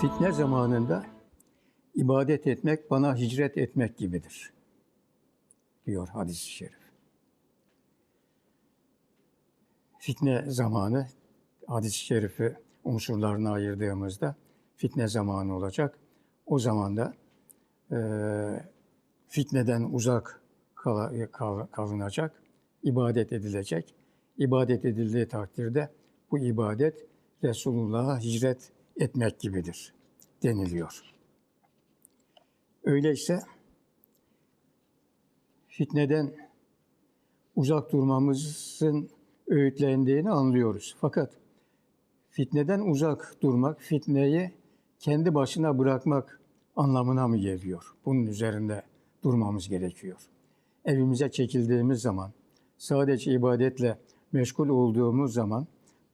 Fitne zamanında ibadet etmek bana hicret etmek gibidir. Diyor hadis-i şerif. Fitne zamanı hadis-i şerifi unsurlarına ayırdığımızda fitne zamanı olacak. O zaman da e, fitneden uzak kal- kal- kalınacak, ibadet edilecek. İbadet edildiği takdirde bu ibadet Resulullah'a hicret etmek gibidir deniliyor. Öyleyse fitneden uzak durmamızın öğütlendiğini anlıyoruz. Fakat fitneden uzak durmak, fitneyi kendi başına bırakmak anlamına mı geliyor? Bunun üzerinde durmamız gerekiyor. Evimize çekildiğimiz zaman, sadece ibadetle meşgul olduğumuz zaman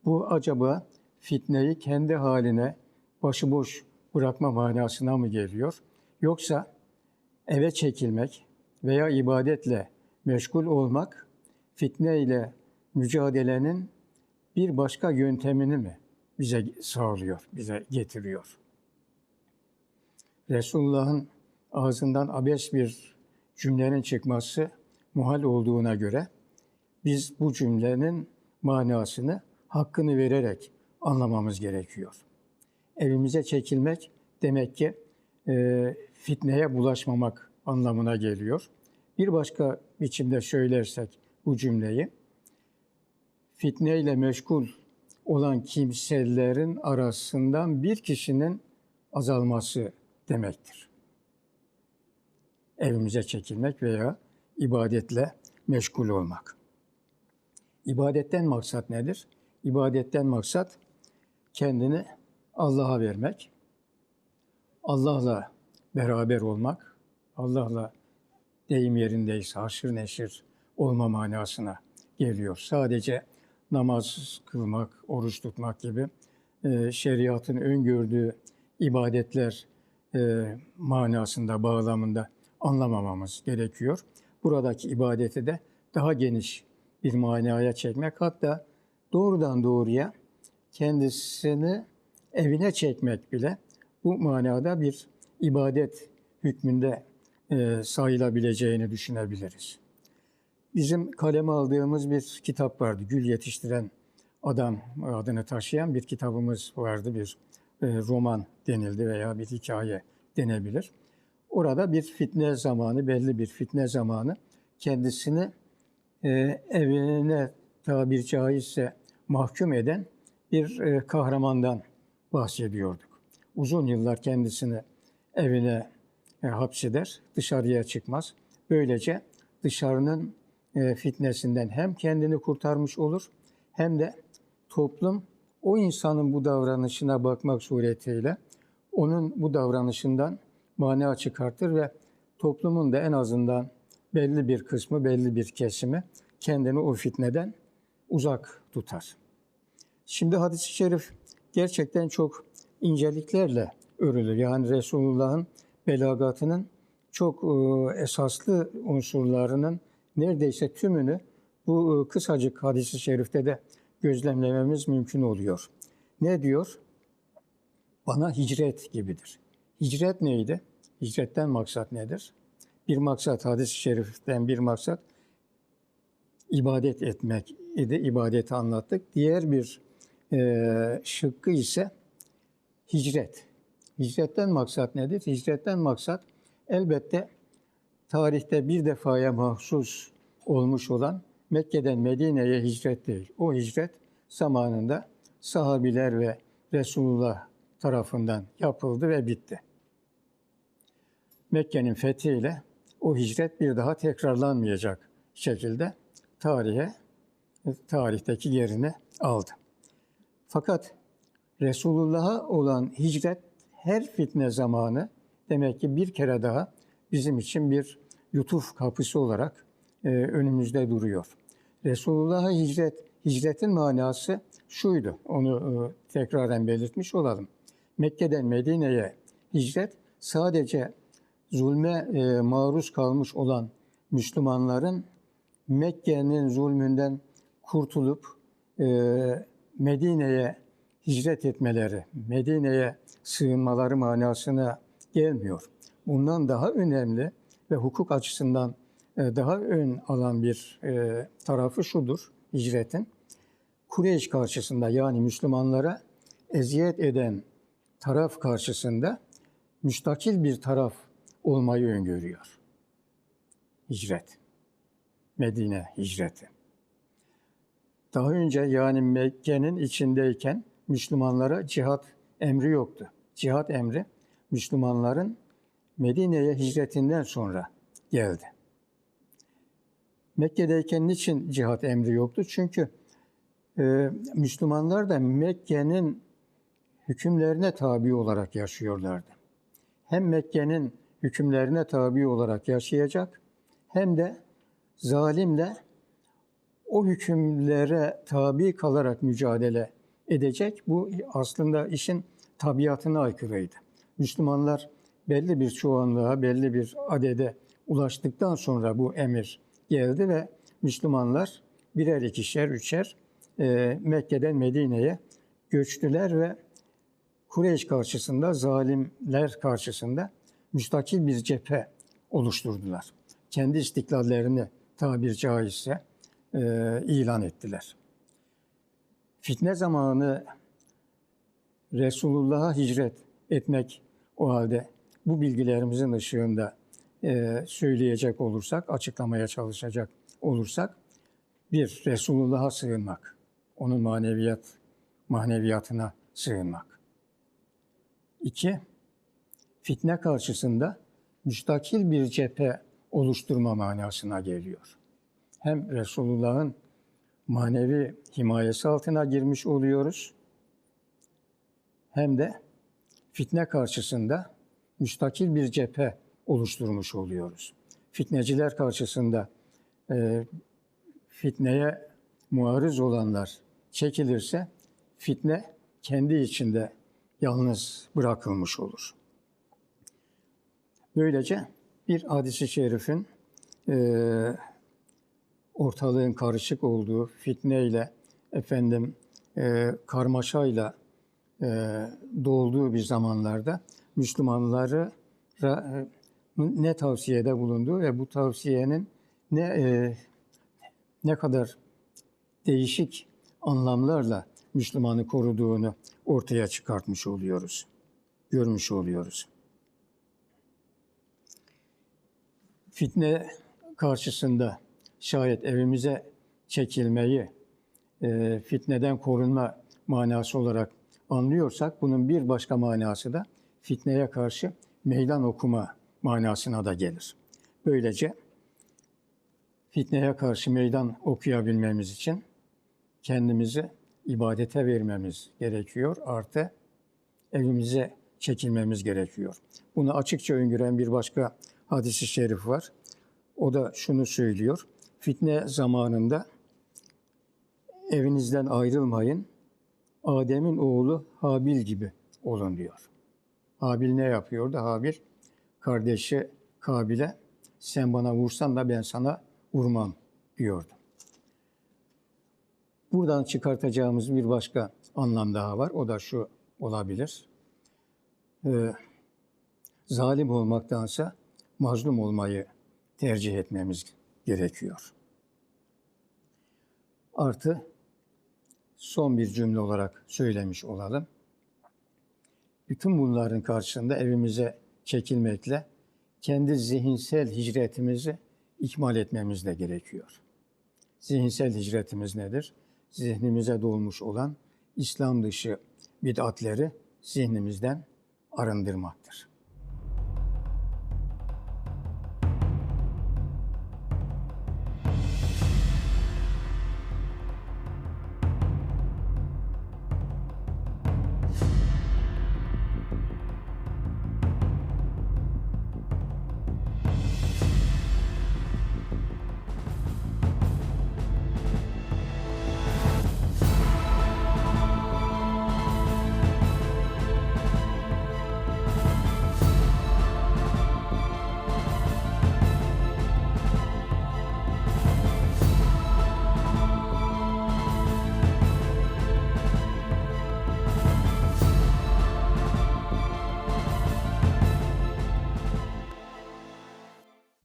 bu acaba fitneyi kendi haline başıboş bırakma manasına mı geliyor? Yoksa eve çekilmek veya ibadetle meşgul olmak fitne ile mücadelenin bir başka yöntemini mi bize sağlıyor, bize getiriyor? Resulullah'ın ağzından abes bir cümlenin çıkması muhal olduğuna göre biz bu cümlenin manasını hakkını vererek anlamamız gerekiyor. Evimize çekilmek demek ki e, fitneye bulaşmamak anlamına geliyor. Bir başka biçimde söylersek bu cümleyi, fitneyle meşgul olan kimselerin arasından bir kişinin azalması demektir. Evimize çekilmek veya ibadetle meşgul olmak. İbadetten maksat nedir? İbadetten maksat kendini Allah'a vermek, Allah'la beraber olmak, Allah'la deyim yerindeyse haşır neşir olma manasına geliyor. Sadece namaz kılmak, oruç tutmak gibi e, şeriatın öngördüğü ibadetler e, manasında, bağlamında anlamamamız gerekiyor. Buradaki ibadeti de daha geniş bir manaya çekmek, hatta doğrudan doğruya kendisini evine çekmek bile bu manada bir ibadet hükmünde e, sayılabileceğini düşünebiliriz. Bizim kaleme aldığımız bir kitap vardı. Gül yetiştiren adam adını taşıyan bir kitabımız vardı. Bir e, roman denildi veya bir hikaye denebilir. Orada bir fitne zamanı, belli bir fitne zamanı kendisini e, evine tabir caizse mahkum eden bir kahramandan bahsediyorduk. Uzun yıllar kendisini evine e, hapseder, dışarıya çıkmaz. Böylece dışarının e, fitnesinden hem kendini kurtarmış olur hem de toplum o insanın bu davranışına bakmak suretiyle onun bu davranışından mana çıkartır ve toplumun da en azından belli bir kısmı, belli bir kesimi kendini o fitneden uzak tutar. Şimdi hadis-i şerif gerçekten çok inceliklerle örülür. Yani Resulullah'ın belagatının çok e, esaslı unsurlarının neredeyse tümünü bu e, kısacık hadis-i şerifte de gözlemlememiz mümkün oluyor. Ne diyor? Bana hicret gibidir. Hicret neydi? Hicretten maksat nedir? Bir maksat, hadis-i şeriften bir maksat ibadet etmek idi. İbadeti anlattık. Diğer bir e, şıkkı ise hicret. Hicretten maksat nedir? Hicretten maksat elbette tarihte bir defaya mahsus olmuş olan Mekke'den Medine'ye hicret değil. O hicret zamanında sahabiler ve Resulullah tarafından yapıldı ve bitti. Mekke'nin fethiyle o hicret bir daha tekrarlanmayacak şekilde tarihe tarihteki yerini aldı. Fakat Resulullah'a olan hicret her fitne zamanı demek ki bir kere daha bizim için bir lütuf kapısı olarak e, önümüzde duruyor. Resulullah'a hicret, hicretin manası şuydu. Onu e, tekraren belirtmiş olalım. Mekke'den Medine'ye hicret sadece zulme e, maruz kalmış olan Müslümanların Mekke'nin zulmünden kurtulup e, Medine'ye hicret etmeleri, Medine'ye sığınmaları manasına gelmiyor. Bundan daha önemli ve hukuk açısından e, daha ön alan bir e, tarafı şudur hicretin. Kureyş karşısında yani Müslümanlara eziyet eden taraf karşısında müstakil bir taraf olmayı öngörüyor. Hicret. Medine hicreti. Daha önce yani Mekke'nin içindeyken Müslümanlara cihat emri yoktu. Cihat emri Müslümanların Medine'ye hicretinden sonra geldi. Mekke'deyken niçin cihat emri yoktu? Çünkü e, Müslümanlar da Mekke'nin hükümlerine tabi olarak yaşıyorlardı. Hem Mekke'nin hükümlerine tabi olarak yaşayacak hem de zalimle o hükümlere tabi kalarak mücadele edecek. Bu aslında işin tabiatına aykırıydı. Müslümanlar belli bir çoğunluğa, belli bir adede ulaştıktan sonra bu emir geldi ve Müslümanlar birer ikişer, üçer e, Mekke'den Medine'ye göçtüler ve Kureyş karşısında, zalimler karşısında müstakil bir cephe oluşturdular. Kendi istiklallerini tabir caizse e, ilan ettiler. Fitne zamanı Resulullah'a hicret etmek o halde bu bilgilerimizin ışığında e, söyleyecek olursak, açıklamaya çalışacak olursak, bir, Resulullah'a sığınmak, onun maneviyat, maneviyatına sığınmak. İki, fitne karşısında müstakil bir cephe oluşturma manasına geliyor. Hem Resulullah'ın manevi himayesi altına girmiş oluyoruz, hem de fitne karşısında müstakil bir cephe oluşturmuş oluyoruz. Fitneciler karşısında e, fitneye muarız olanlar çekilirse fitne kendi içinde yalnız bırakılmış olur. Böylece bir hadisi şerifin e, ortalığın karışık olduğu fitneyle efendim e, karmaşayla e, dolduğu bir zamanlarda Müslümanları e, ne tavsiyede bulunduğu ve bu tavsiyenin ne e, ne kadar değişik anlamlarla Müslümanı koruduğunu ortaya çıkartmış oluyoruz. Görmüş oluyoruz. Fitne karşısında şayet evimize çekilmeyi e, fitneden korunma manası olarak anlıyorsak bunun bir başka manası da fitneye karşı meydan okuma manasına da gelir. Böylece fitneye karşı meydan okuyabilmemiz için kendimizi ibadete vermemiz gerekiyor. Artı evimize çekilmemiz gerekiyor. Bunu açıkça öngören bir başka hadisi şerif var. O da şunu söylüyor. Fitne zamanında evinizden ayrılmayın. Adem'in oğlu Habil gibi olun diyor. Habil ne yapıyordu? Habil kardeşi Kabil'e sen bana vursan da ben sana vurmam diyordu. Buradan çıkartacağımız bir başka anlam daha var. O da şu olabilir. Ee, zalim olmaktansa mazlum olmayı tercih etmemiz gerekiyor. Artı son bir cümle olarak söylemiş olalım. Bütün bunların karşısında evimize çekilmekle kendi zihinsel hicretimizi ikmal etmemiz de gerekiyor. Zihinsel hicretimiz nedir? Zihnimize dolmuş olan İslam dışı bid'atleri zihnimizden arındırmaktır.